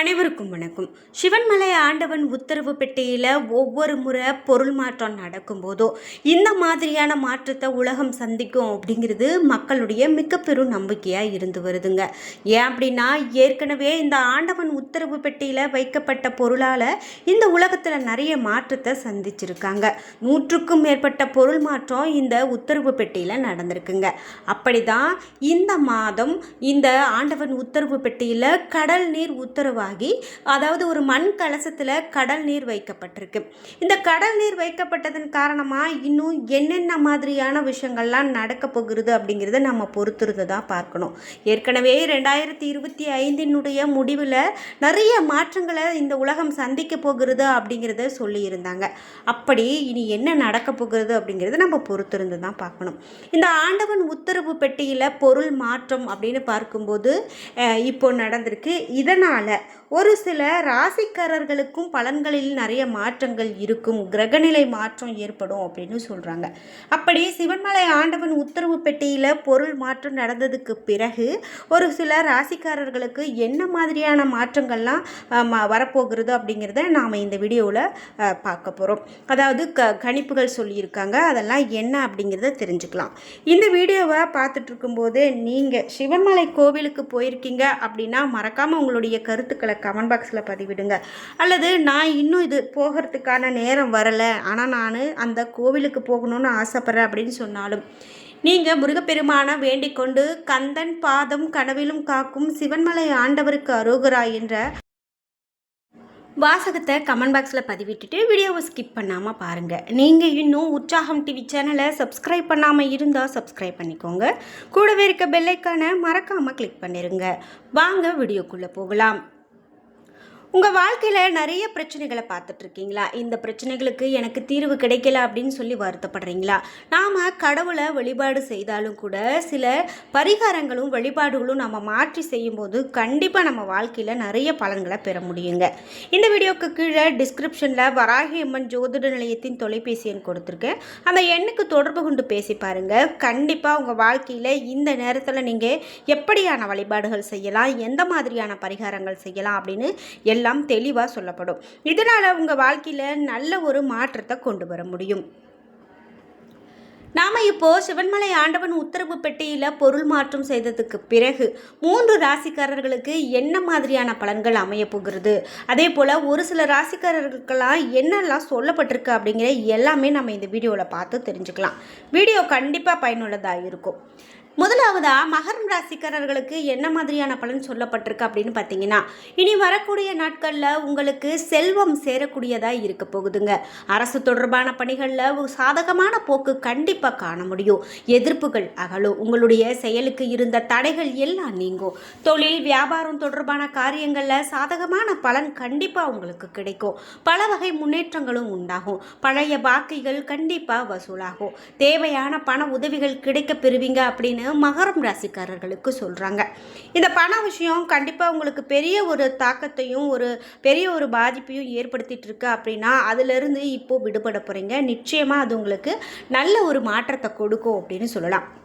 அனைவருக்கும் வணக்கம். சிவன்மலை ஆண்டவன் உத்தரவு பெட்டியில் ஒவ்வொரு முறை பொருள் மாற்றம் நடக்கும்போதோ இந்த மாதிரியான மாற்றத்தை உலகம் சந்திக்கும் அப்படிங்கிறது மக்களுடைய மிகப்பெரும் பெரும் நம்பிக்கையாக இருந்து வருதுங்க. ஏன் அப்படின்னா ஏற்கனவே இந்த ஆண்டவன் உத்தரவு பெட்டியில் வைக்கப்பட்ட பொருளால் இந்த உலகத்தில் நிறைய மாற்றத்தை சந்திச்சிருக்காங்க. நூற்றுக்கும் மேற்பட்ட பொருள் மாற்றம் இந்த உத்தரவு பெட்டியில் நடந்திருக்குங்க. அப்படிதான் இந்த மாதம் இந்த ஆண்டவன் உத்தரவு பெட்டியில் கடல் நீர் உத்தரவு உருவாகி அதாவது ஒரு மண் கலசத்தில் கடல் நீர் வைக்கப்பட்டிருக்கு. இந்த கடல் நீர் வைக்கப்பட்டதன் காரணமாக இன்னும் என்னென்ன மாதிரியான விஷயங்கள்லாம் நடக்க போகிறது அப்படிங்கிறத நம்ம பொறுத்திருந்து தான் பார்க்கணும். ஏற்கனவே ரெண்டாயிரத்தி இருபத்தி ஐந்தினுடைய முடிவில் நிறைய மாற்றங்களை இந்த உலகம் சந்திக்க போகிறது அப்படிங்கிறத சொல்லியிருந்தாங்க. அப்படி இனி என்ன நடக்க போகிறது அப்படிங்கிறத நம்ம பொறுத்திருந்து தான் பார்க்கணும். இந்த ஆண்டவன் உத்தரவு பெட்டியில் பொருள் மாற்றம் அப்படின்னு பார்க்கும்போது இப்போ நடந்திருக்கு. இதனால் ஒரு சில ராசிக்காரர்களுக்கும் பலன்களில் நிறைய மாற்றங்கள் இருக்கும். கிரகநிலை மாற்றம் ஏற்படும் அப்படின்னு சொல்கிறாங்க அப்படி சிவன்மலை ஆண்டவன் உத்தரவு பெட்டியில் பொருள் மாற்றம் நடந்ததுக்கு பிறகு ஒரு சில ராசிக்காரர்களுக்கு என்ன மாதிரியான மாற்றங்கள்லாம் ம- வரப்போகிறது அப்படிங்கிறத நாம் இந்த வீடியோவில் பார்க்க போகிறோம் அதாவது க கணிப்புகள் சொல்லியிருக்காங்க. அதெல்லாம் என்ன அப்படிங்கிறத தெரிஞ்சுக்கலாம். இந்த வீடியோவை பார்த்துட்டு இருக்கும்போது நீங்கள் சிவன்மலை கோவிலுக்கு போயிருக்கீங்க அப்படின்னா மறக்காமல் உங்களுடைய கருத்துக்களை கமெண்ட் பாக்ஸில் பதிவிடுங்க. அல்லது நான் இன்னும் இது போகிறதுக்கான நேரம் வரலை. ஆனால் நான் அந்த கோவிலுக்கு போகணும்னு ஆசைப்பட்றேன் அப்படின்னு சொன்னாலும் நீங்கள் முருகப்பெருமான வேண்டிக் கொண்டு கந்தன் பாதம் கனவிலும் காக்கும் சிவன்மலை ஆண்டவருக்கு அரோகரா என்ற வாசகத்தை கமெண்ட் பாக்ஸில் பதிவிட்டுட்டு வீடியோவை ஸ்கிப் பண்ணாமல் பாருங்கள் நீங்கள் இன்னும் உற்சாகம் டிவி சேனலை சப்ஸ்கிரைப் பண்ணாமல் இருந்தால் சப்ஸ்கிரைப் பண்ணிக்கோங்க. கூடவே இருக்க பெல்லைக்கான மறக்காமல் கிளிக் பண்ணிடுங்க வாங்க வீடியோக்குள்ளே போகலாம். உங்கள் வாழ்க்கையில் நிறைய பிரச்சனைகளை பார்த்துட்ருக்கீங்களா இந்த பிரச்சனைகளுக்கு எனக்கு தீர்வு கிடைக்கல அப்படின்னு சொல்லி வருத்தப்படுறீங்களா? நாம் கடவுளை வழிபாடு செய்தாலும் கூட சில பரிகாரங்களும் வழிபாடுகளும் நம்ம மாற்றி செய்யும்போது கண்டிப்பாக நம்ம வாழ்க்கையில் நிறைய பலன்களை பெற முடியுங்க. இந்த வீடியோக்கு கீழே டிஸ்கிரிப்ஷனில் வராகி அம்மன் ஜோதிட நிலையத்தின் தொலைபேசி எண் கொடுத்துருக்கேன். அந்த எண்ணுக்கு தொடர்பு கொண்டு பேசி பாருங்கள் கண்டிப்பாக உங்கள் வாழ்க்கையில் இந்த நேரத்தில் நீங்கள் எப்படியான வழிபாடுகள் செய்யலாம்? எந்த மாதிரியான பரிகாரங்கள் செய்யலாம்? அப்படின்னு எல்லாம் தெளிவாக சொல்லப்படும். இதனால் உங்கள் வாழ்க்கையில் நல்ல ஒரு மாற்றத்தை கொண்டு வர முடியும். நாம் இப்போது சிவன்மலை ஆண்டவன் உத்தரவு பெட்டியில் பொருள் மாற்றம் செய்ததுக்கு பிறகு மூன்று ராசிக்காரர்களுக்கு என்ன மாதிரியான பலன்கள் அமைய போகிறது? அதே போல் ஒரு சில ராசிக்காரர்களுக்கெல்லாம் என்னெல்லாம் சொல்லப்பட்டிருக்கு அப்படிங்கிற எல்லாமே நம்ம இந்த வீடியோவில் பார்த்து தெரிஞ்சுக்கலாம். வீடியோ கண்டிப்பாக பயனுள்ளதாக இருக்கும். முதலாவதா மகரம் ராசிக்காரர்களுக்கு என்ன மாதிரியான பலன் சொல்லப்பட்டிருக்கு அப்படின்னு பார்த்தீங்கன்னா இனி வரக்கூடிய நாட்களில் உங்களுக்கு செல்வம் சேரக்கூடியதாக இருக்க போகுதுங்க. அரசு தொடர்பான பணிகளில் சாதகமான போக்கு கண்டிப்பாக காண முடியும். எதிர்ப்புகள் அகலும். உங்களுடைய செயலுக்கு இருந்த தடைகள் எல்லாம் நீங்கும். தொழில் வியாபாரம் தொடர்பான காரியங்களில் சாதகமான பலன் கண்டிப்பாக உங்களுக்கு கிடைக்கும். பல வகை முன்னேற்றங்களும் உண்டாகும். பழைய பாக்கிகள் கண்டிப்பாக வசூலாகும். தேவையான பண உதவிகள் கிடைக்க பெறுவீங்க அப்படின்னு மகரம் ராசிக்காரர்களுக்கு சொல்கிறாங்க இந்த பண விஷயம் கண்டிப்பாக உங்களுக்கு பெரிய ஒரு தாக்கத்தையும் ஒரு பெரிய ஒரு பாதிப்பையும் ஏற்படுத்திட்டு இருக்கு அப்படின்னா அதிலிருந்து இப்போது விடுபட போகிறீங்க நிச்சயமாக அது உங்களுக்கு நல்ல ஒரு மாற்றத்தை கொடுக்கும் அப்படின்னு சொல்லலாம்.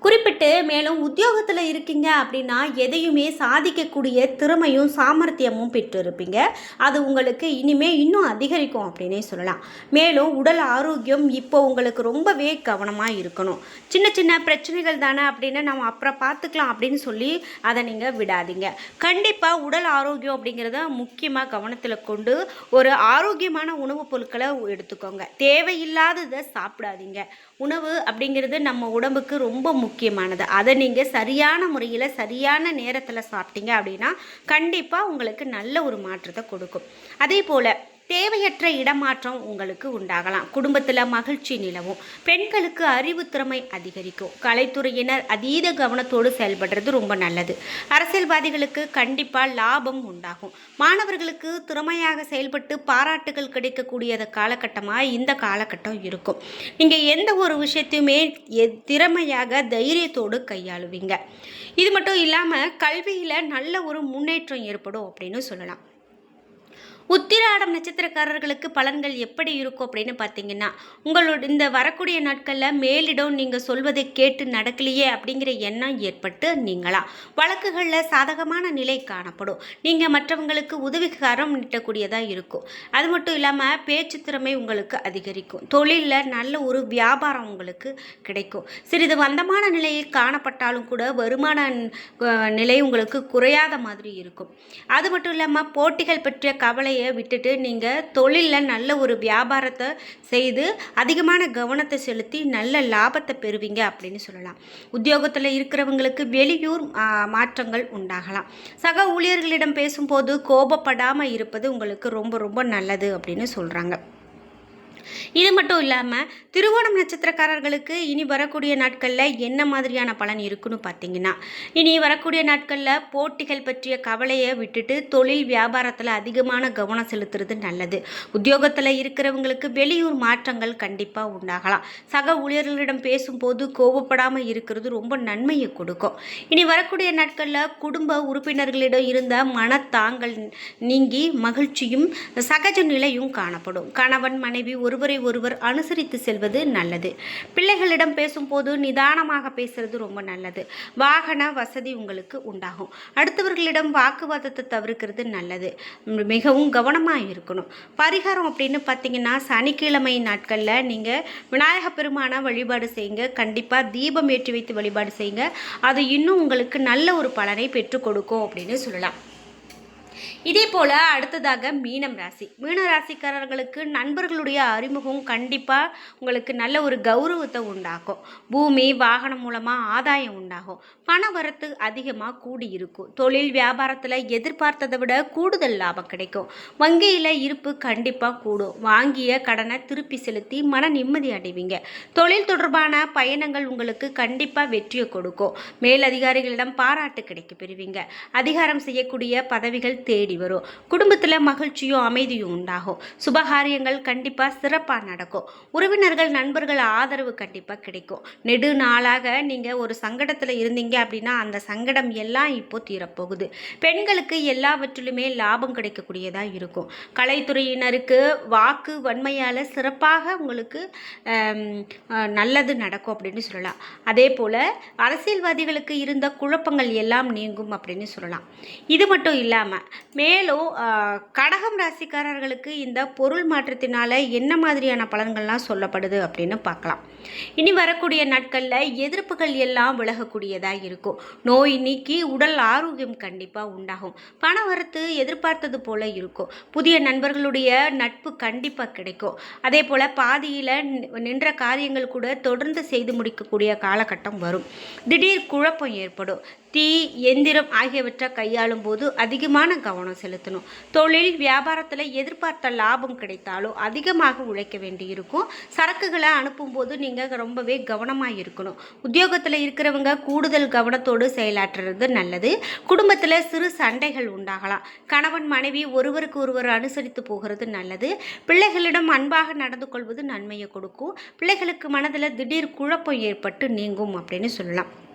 குறிப்பிட்டு மேலும் உத்தியோகத்தில் இருக்கீங்க அப்படின்னா எதையுமே சாதிக்கக்கூடிய திறமையும் சாமர்த்தியமும் பெற்றிருப்பீங்க. அது உங்களுக்கு இனிமே இன்னும் அதிகரிக்கும் அப்படின்னே சொல்லலாம். மேலும் உடல் ஆரோக்கியம் இப்போ உங்களுக்கு ரொம்பவே கவனமாக இருக்கணும். சின்ன சின்ன பிரச்சனைகள் தானே அப்படின்னு நம்ம அப்புறம் பார்த்துக்கலாம் அப்படின்னு சொல்லி அதை நீங்கள் விடாதீங்க. கண்டிப்பாக உடல் ஆரோக்கியம் அப்படிங்கிறத முக்கியமாக கவனத்தில் கொண்டு ஒரு ஆரோக்கியமான உணவுப் பொருட்களை எடுத்துக்கோங்க. தேவையில்லாததை சாப்பிடாதீங்க. உணவு அப்படிங்கிறது நம்ம உடம்புக்கு ரொம்ப முக்கியம். முக்கியமானது. அதை நீங்கள் சரியான முறையில் சரியான நேரத்தில் சாப்பிட்டீங்க அப்படின்னா கண்டிப்பாக உங்களுக்கு நல்ல ஒரு மாற்றத்தை கொடுக்கும். அதே போல் தேவையற்ற இடமாற்றம் உங்களுக்கு உண்டாகலாம். குடும்பத்தில் மகிழ்ச்சி நிலவும். பெண்களுக்கு அறிவு திறமை அதிகரிக்கும். கலைத்துறையினர் அதீத கவனத்தோடு செயல்படுறது ரொம்ப நல்லது. அரசியல்வாதிகளுக்கு கண்டிப்பாக லாபம் உண்டாகும். மாணவர்களுக்கு திறமையாக செயல்பட்டு பாராட்டுகள் கிடைக்கக்கூடிய காலகட்டமாக இந்த காலகட்டம் இருக்கும். நீங்கள் எந்த ஒரு விஷயத்தையுமே திறமையாக தைரியத்தோடு கையாளுவீங்க. இது மட்டும் இல்லாமல் கல்வியில் நல்ல ஒரு முன்னேற்றம் ஏற்படும் அப்படின்னு சொல்லலாம். உத்திராடம் நட்சத்திரக்காரர்களுக்கு பலன்கள் எப்படி இருக்கும் அப்படின்னு பார்த்தீங்கன்னா உங்களோட இந்த வரக்கூடிய நாட்களில் மேலிடம் நீங்கள் சொல்வதை கேட்டு நடக்கலையே அப்படிங்கிற எண்ணம் ஏற்பட்டு நீங்களா வழக்குகளில் சாதகமான நிலை காணப்படும். நீங்கள் மற்றவங்களுக்கு உதவிகாரம் நீட்டக்கூடியதாக இருக்கும். அது மட்டும் இல்லாமல் பேச்சு திறமை உங்களுக்கு அதிகரிக்கும். தொழிலில் நல்ல ஒரு வியாபாரம் உங்களுக்கு கிடைக்கும். சிறிது வந்தமான நிலையில் காணப்பட்டாலும் கூட வருமான நிலை உங்களுக்கு குறையாத மாதிரி இருக்கும். அது மட்டும் இல்லாமல் போட்டிகள் பற்றிய கவலை வேலையை விட்டுட்டு நீங்கள் தொழிலில் நல்ல ஒரு வியாபாரத்தை செய்து அதிகமான கவனத்தை செலுத்தி நல்ல லாபத்தை பெறுவீங்க அப்படின்னு சொல்லலாம். உத்தியோகத்தில் இருக்கிறவங்களுக்கு வெளியூர் மாற்றங்கள் உண்டாகலாம். சக ஊழியர்களிடம் பேசும்போது கோபப்படாமல் இருப்பது உங்களுக்கு ரொம்ப ரொம்ப நல்லது அப்படின்னு சொல்கிறாங்க இது மட்டும் இல்லாமல் திருவோணம் நட்சத்திரக்காரர்களுக்கு இனி வரக்கூடிய நாட்களில் என்ன மாதிரியான பலன் இருக்குன்னு பார்த்தீங்கன்னா இனி வரக்கூடிய நாட்களில் போட்டிகள் பற்றிய கவலையை விட்டுட்டு தொழில் வியாபாரத்தில் அதிகமான கவனம் செலுத்துறது நல்லது. உத்தியோகத்தில் இருக்கிறவங்களுக்கு வெளியூர் மாற்றங்கள் கண்டிப்பாக உண்டாகலாம். சக ஊழியர்களிடம் பேசும்போது கோபப்படாமல் இருக்கிறது ரொம்ப நன்மையை கொடுக்கும். இனி வரக்கூடிய நாட்களில் குடும்ப உறுப்பினர்களிடம் இருந்த மனத்தாங்கள் நீங்கி மகிழ்ச்சியும் சகஜ நிலையும் காணப்படும். கணவன் மனைவி ஒருவரை ஒருவர் அனுசரித்து செல்வது நல்லது. பிள்ளைகளிடம் பேசும்போது நிதானமாக பேசுறது ரொம்ப நல்லது. வாகன வசதி உங்களுக்கு உண்டாகும். அடுத்தவர்களிடம் வாக்குவாதத்தை தவிர்க்கிறது நல்லது. மிகவும் கவனமாக இருக்கணும். பரிகாரம் அப்படின்னு பார்த்தீங்கன்னா சனிக்கிழமை நாட்களில் நீங்கள் விநாயக பெருமான வழிபாடு செய்யுங்க. கண்டிப்பாக தீபம் ஏற்றி வைத்து வழிபாடு செய்யுங்க. அது இன்னும் உங்களுக்கு நல்ல ஒரு பலனை பெற்றுக் கொடுக்கும் அப்படின்னு சொல்லலாம். இதே போல் அடுத்ததாக மீனம் ராசி. மீன ராசிக்காரர்களுக்கு நண்பர்களுடைய அறிமுகம் கண்டிப்பாக உங்களுக்கு நல்ல ஒரு கௌரவத்தை உண்டாக்கும். பூமி வாகனம் மூலமாக ஆதாயம் உண்டாகும். பண வரத்து அதிகமாக கூடி இருக்கும் தொழில் வியாபாரத்தில் எதிர்பார்த்ததை விட கூடுதல் லாபம் கிடைக்கும். வங்கியில் இருப்பு கண்டிப்பாக கூடும். வாங்கிய கடனை திருப்பி செலுத்தி மன நிம்மதி அடைவீங்க. தொழில் தொடர்பான பயணங்கள் உங்களுக்கு கண்டிப்பாக வெற்றியை கொடுக்கும். மேலதிகாரிகளிடம் பாராட்டு கிடைக்க பெறுவீங்க. அதிகாரம் செய்யக்கூடிய பதவிகள் தேடி வரும். குடும்பத்தில் மகிழ்ச்சியும் அமைதியும் உண்டாகும். சுபகாரியங்கள் கண்டிப்பாக சிறப்பாக நடக்கும். உறவினர்கள் நண்பர்கள் ஆதரவு கண்டிப்பாக கிடைக்கும். நெடு நாளாக நீங்கள் ஒரு சங்கடத்தில் இருந்தீங்க அப்படின்னா அந்த சங்கடம் எல்லாம் இப்போ தீரப்போகுது. பெண்களுக்கு எல்லாவற்றிலுமே லாபம் கிடைக்கக்கூடியதாக இருக்கும். கலைத்துறையினருக்கு வாக்கு வன்மையால் சிறப்பாக உங்களுக்கு நல்லது நடக்கும் அப்படின்னு சொல்லலாம். அதே போல் அரசியல்வாதிகளுக்கு இருந்த குழப்பங்கள் எல்லாம் நீங்கும் அப்படின்னு சொல்லலாம். இது மட்டும் இல்லாமல் மேலும் கடகம் ராசிக்காரர்களுக்கு இந்த பொருள் மாற்றத்தினால என்ன மாதிரியான பலன்கள்லாம் சொல்லப்படுது அப்படின்னு பார்க்கலாம். இனி வரக்கூடிய நாட்களில் எதிர்ப்புகள் எல்லாம் விலகக்கூடியதாக இருக்கும். நோய் நீக்கி உடல் ஆரோக்கியம் கண்டிப்பாக உண்டாகும். பண வரத்து எதிர்பார்த்தது போல இருக்கும். புதிய நண்பர்களுடைய நட்பு கண்டிப்பாக கிடைக்கும். அதே போல் பாதியில் நின்ற காரியங்கள் கூட தொடர்ந்து செய்து முடிக்கக்கூடிய காலகட்டம் வரும். திடீர் குழப்பம் ஏற்படும். தீ எந்திரம் ஆகியவற்றை கையாளும் போது அதிகமான கவனம் செலுத்தணும். தொழில் வியாபாரத்தில் எதிர்பார்த்த லாபம் கிடைத்தாலும் அதிகமாக உழைக்க வேண்டியிருக்கும். சரக்குகளை அனுப்பும்போது நீங்கள் ரொம்பவே கவனமாக இருக்கணும். உத்தியோகத்தில் இருக்கிறவங்க கூடுதல் கவனத்தோடு செயலாற்றுறது நல்லது. குடும்பத்தில் சிறு சண்டைகள் உண்டாகலாம். கணவன் மனைவி ஒருவருக்கு ஒருவர் அனுசரித்து போகிறது நல்லது. பிள்ளைகளிடம் அன்பாக நடந்து கொள்வது நன்மையை கொடுக்கும். பிள்ளைகளுக்கு மனதில் திடீர் குழப்பம் ஏற்பட்டு நீங்கும் அப்படின்னு சொல்லலாம்.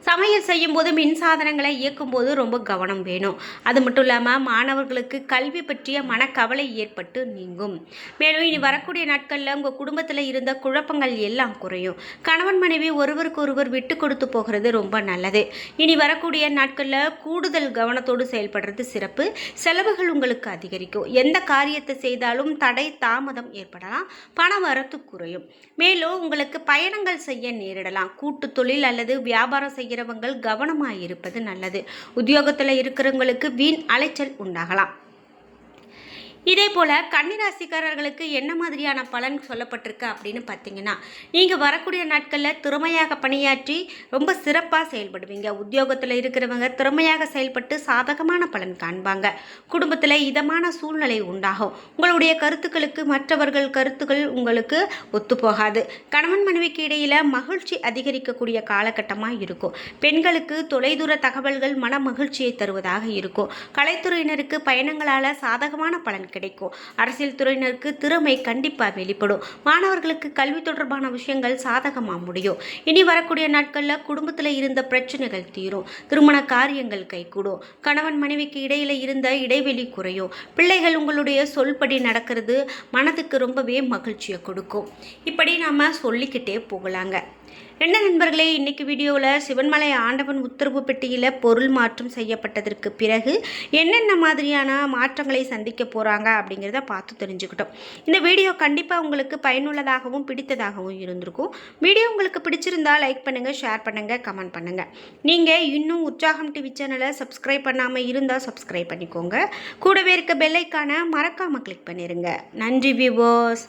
சமையல் செய்யும்போது மின் சாதனங்களை இயக்கும்போது ரொம்ப கவனம் வேணும். அது மட்டும் இல்லாமல் மாணவர்களுக்கு கல்வி பற்றிய மனக்கவலை ஏற்பட்டு நீங்கும். மேலும் இனி வரக்கூடிய நாட்களில் உங்கள் குடும்பத்தில் இருந்த குழப்பங்கள் எல்லாம் குறையும். கணவன் மனைவி ஒருவருக்கு ஒருவர் விட்டு கொடுத்து போகிறது ரொம்ப நல்லது. இனி வரக்கூடிய நாட்களில் கூடுதல் கவனத்தோடு செயல்படுறது சிறப்பு. செலவுகள் உங்களுக்கு அதிகரிக்கும். எந்த காரியத்தை செய்தாலும் தடை தாமதம் ஏற்படலாம். பண வரத்து குறையும். மேலும் உங்களுக்கு பயணங்கள் செய்ய நேரிடலாம். கூட்டு தொழில் அல்லது வியாபாரம் செய்கிறவங்க கவனமாக இருப்பது நல்லது. உத்தியோகத்தில் இருக்கிறவங்களுக்கு வீண் அலைச்சல் உண்டாகலாம். இதே போல் கன்னிராசிக்காரர்களுக்கு என்ன மாதிரியான பலன் சொல்லப்பட்டிருக்கு அப்படின்னு பார்த்தீங்கன்னா நீங்கள் வரக்கூடிய நாட்களில் திறமையாக பணியாற்றி ரொம்ப சிறப்பாக செயல்படுவீங்க. உத்தியோகத்தில் இருக்கிறவங்க திறமையாக செயல்பட்டு சாதகமான பலன் காண்பாங்க. குடும்பத்தில் இதமான சூழ்நிலை உண்டாகும். உங்களுடைய கருத்துக்களுக்கு மற்றவர்கள் கருத்துக்கள் உங்களுக்கு ஒத்துப்போகாது கணவன் மனைவிக்கு இடையில் மகிழ்ச்சி அதிகரிக்கக்கூடிய காலகட்டமாக இருக்கும். பெண்களுக்கு தொலைதூர தகவல்கள் மன மகிழ்ச்சியை தருவதாக இருக்கும். கலைத்துறையினருக்கு பயணங்களால் சாதகமான பலன் பலன் கிடைக்கும். அரசியல் துறையினருக்கு திறமை கண்டிப்பாக வெளிப்படும். மாணவர்களுக்கு கல்வி தொடர்பான விஷயங்கள் சாதகமாக முடியும். இனி வரக்கூடிய நாட்களில் குடும்பத்தில் இருந்த பிரச்சனைகள் தீரும். திருமண காரியங்கள் கைகூடும். கணவன் மனைவிக்கு இடையில் இருந்த இடைவெளி குறையும். பிள்ளைகள் உங்களுடைய சொல்படி நடக்கிறது மனதுக்கு ரொம்பவே மகிழ்ச்சியை கொடுக்கும். இப்படி நாம் சொல்லிக்கிட்டே போகலாங்க. என்ன நண்பர்களே இன்னைக்கு வீடியோவில் சிவன்மலை ஆண்டவன் உத்தரவு பெட்டியில் பொருள் மாற்றம் செய்யப்பட்டதற்கு பிறகு என்னென்ன மாதிரியான மாற்றங்களை சந்திக்க போகிறாங்க அப்படிங்கிறத பார்த்து தெரிஞ்சுக்கிட்டோம். இந்த வீடியோ கண்டிப்பாக உங்களுக்கு பயனுள்ளதாகவும் பிடித்ததாகவும் இருந்திருக்கும். வீடியோ உங்களுக்கு பிடிச்சிருந்தால் லைக் பண்ணுங்கள் ஷேர் பண்ணுங்கள் கமெண்ட் பண்ணுங்கள் நீங்கள் இன்னும் உற்சாகம் டிவி சேனலை சப்ஸ்கிரைப் பண்ணாமல் இருந்தால் சப்ஸ்கிரைப் பண்ணிக்கோங்க. கூடவே இருக்க பெல்லைக்கான மறக்காமல் கிளிக் பண்ணிடுங்க நன்றி வியூவர்ஸ்